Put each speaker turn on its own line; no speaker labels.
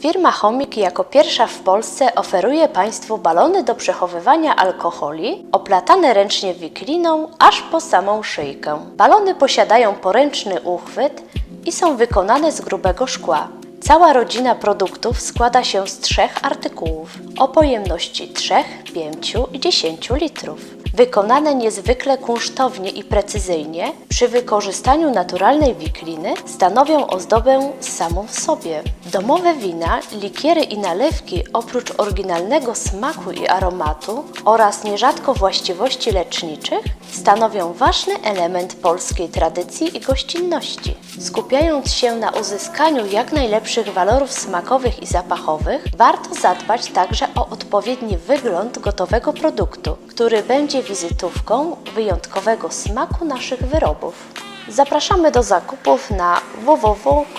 Firma Chomik jako pierwsza w Polsce oferuje Państwu balony do przechowywania alkoholi, oplatane ręcznie wikliną aż po samą szyjkę. Balony posiadają poręczny uchwyt i są wykonane z grubego szkła. Cała rodzina produktów składa się z trzech artykułów o pojemności 3, 5 i 10 litrów. Wykonane niezwykle kunsztownie i precyzyjnie, przy wykorzystaniu naturalnej wikliny stanowią ozdobę samą w sobie. Domowe wina, likiery i nalewki oprócz oryginalnego smaku i aromatu oraz nierzadko właściwości leczniczych stanowią ważny element polskiej tradycji i gościnności. Skupiając się na uzyskaniu jak najlepszych walorów smakowych i zapachowych, warto zadbać także o odpowiedni wygląd gotowego produktu, który będzie wizytówką wyjątkowego smaku naszych wyrobów. Zapraszamy do zakupów na www.chomik.pl